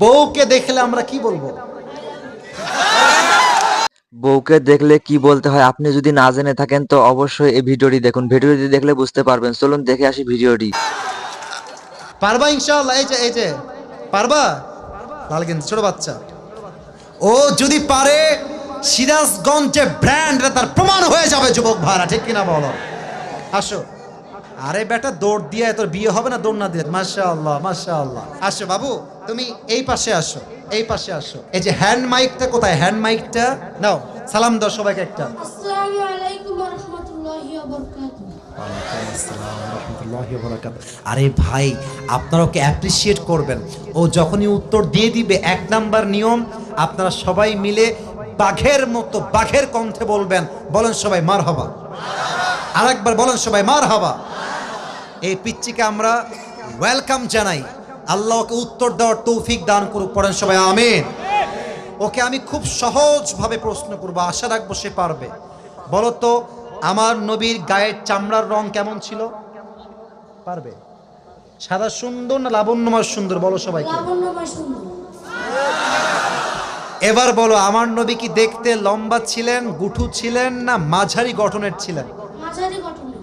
বউকে দেখলে আমরা কি বলব? বউকে দেখলে কি বলতে হয়? আপনি যদি না জেনে থাকেন তো অবশ্যই এই ভিডিওটি দেখুন। ভিডিওটি দেখলে বুঝতে পারবেন। চলুন দেখে আসি ভিডিওটি। পারবা ইনশাআল্লাহ? এই যে এই যে। পারবা? লাল কিন্তু ছোট বাচ্চা। ও যদি পারে সিরাজগঞ্জ যে ব্র্যান্ড তার প্রমাণ হয়ে যাবে যুবক ভাড়া ঠিক কিনা বলো? আসো। আরে বেটা দৌড় দিয়ে তোর বিয়ে হবে না দৌড় না দিয়ে? মাশা আল্লাহ মাশা আল্লাহ আসো বাবু তুমি এই পাশে আসো এই পাশে আসো। এই যে হ্যান্ড মাইকটা কোথায়? হ্যান্ড মাইকটা নাও সালাম দাও সবাইকে একটা। আরে ভাই আপনারা ওকে অ্যাপ্রিসিয়েট করবেন? ও যখনই উত্তর দিয়ে দিবে এক নাম্বার নিয়ম আপনারা সবাই মিলে বাঘের মতো বাঘের কণ্ঠে বলবেন বলেন সবাই মার হবা আর একবার বলেন সবাই মার হবা এই পিচ্চিকে আমরা ওয়েলকাম জানাই। আল্লাহ ওকে উত্তর দেওয়ার তৌফিক দান করুক পড়েন সবাই আমিন। ওকে আমি খুব সহজভাবে প্রশ্ন করব আশা রাখব সে পারবে। বলো তো আমার নবীর গায়ের চামড়ার রং কেমন ছিল? পারবে? সাদা সুন্দর না লাবণ্যময় সুন্দর? বলো সবাইকে। এবার বলো আমার নবী কি দেখতে লম্বা ছিলেন গুঠু ছিলেন না মাঝারি গঠনের ছিলেন? মাঝারি গঠনের।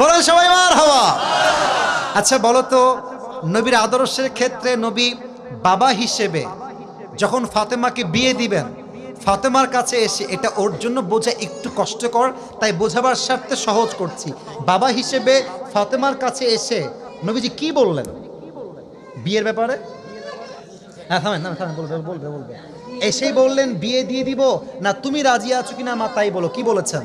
বলেন সবাই মার হওয়া আচ্ছা বলো তো, নবীর আদর্শের ক্ষেত্রে নবী বাবা হিসেবে যখন ফাতেমাকে বিয়ে দিবেন, ফাতেমার কাছে এসে এটা ওর জন্য বোঝা একটু কষ্টকর, তাই বোঝাবার স্বার্থে সহজ করছি। বাবা হিসেবে ফাতেমার কাছে এসে নবীজি কি বললেন? বিয়ের ব্যাপারে? হ্যাঁ থামেন, বলবে বলবে বলবে। এসেই বললেন, বিয়ে দিয়ে দিব, না তুমি রাজি আছো কিনা মা, তাই বলো, কি বলেছেন?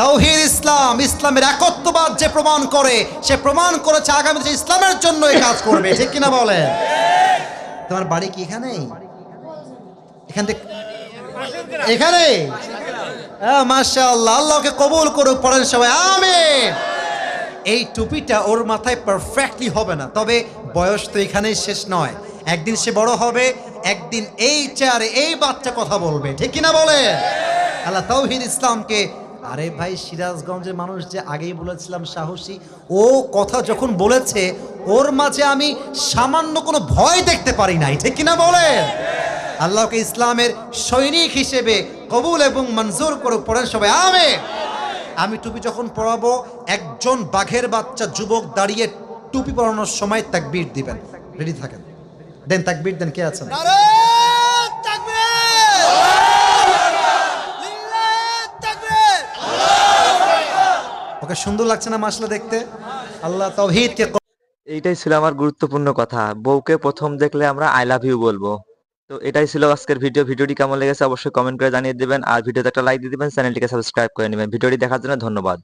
তাওহিদ ইসলাম, ইসলামের একত্ববাদ যে প্রমাণ করে, সে প্রমাণ করেছে আগামী ইসলামের জন্য এই কাজ করবে। ঠিক কিনা বলে তোমার বাড়ি কি এখানেই এখান থেকে এখানে? আল্লাহকে কবুল করুক, পড়েন সবাই, আমিন। এই টুপিটা ওর মাথায় পারফেক্টলি হবে না, তবে বয়স তো এখানেই শেষ নয়। একদিন সে বড় হবে, একদিন এই চেয়ারে এই বাচ্চা কথা বলবে। ঠিক কিনা বলে আল্লাহ তৌহিদ ইসলামকে আরে ভাই, সিরাজগঞ্জের মানুষ যে আগেই বলেছিলাম সাহসী, ও কথা যখন বলেছে, ওর মাঝে আমি সামান্য কোনো ভয় দেখতে পারি নাই, ঠিক কিনা বলে আল্লাহকে ইসলামের সৈনিক হিসেবে কবুল এবং মঞ্জুর করে পড়েন সবাই আমে আমি টুপি যখন পরাবো, একজন বাঘের বাচ্চা যুবক দাঁড়িয়ে টুপি পরানোর সময় তাকবীর দিবেন। রেডি থাকেন। দেন তাকবীর দেন, কে আছেন ওকে সুন্দর লাগছে না মাসলা দেখতে? আল্লাহ তৌহিদকে এইটাই ছিল আমার গুরুত্বপূর্ণ কথা। বউকে প্রথম দেখলে আমরা আই লাভ ইউ বলব। তো এটাই ছিল আজকের ভিডিও ভিডিওটি কেমন লেগেছে অবশ্যই কমেন্ট করে জানিয়ে দেবেন। আর ভিডিওতে একটা লাইক দিয়ে দেবেন চ্যানেলটিকে সাবস্ক্রাইব করে নেবেন। ভিডিওটি দেখার জন্য ধন্যবাদ।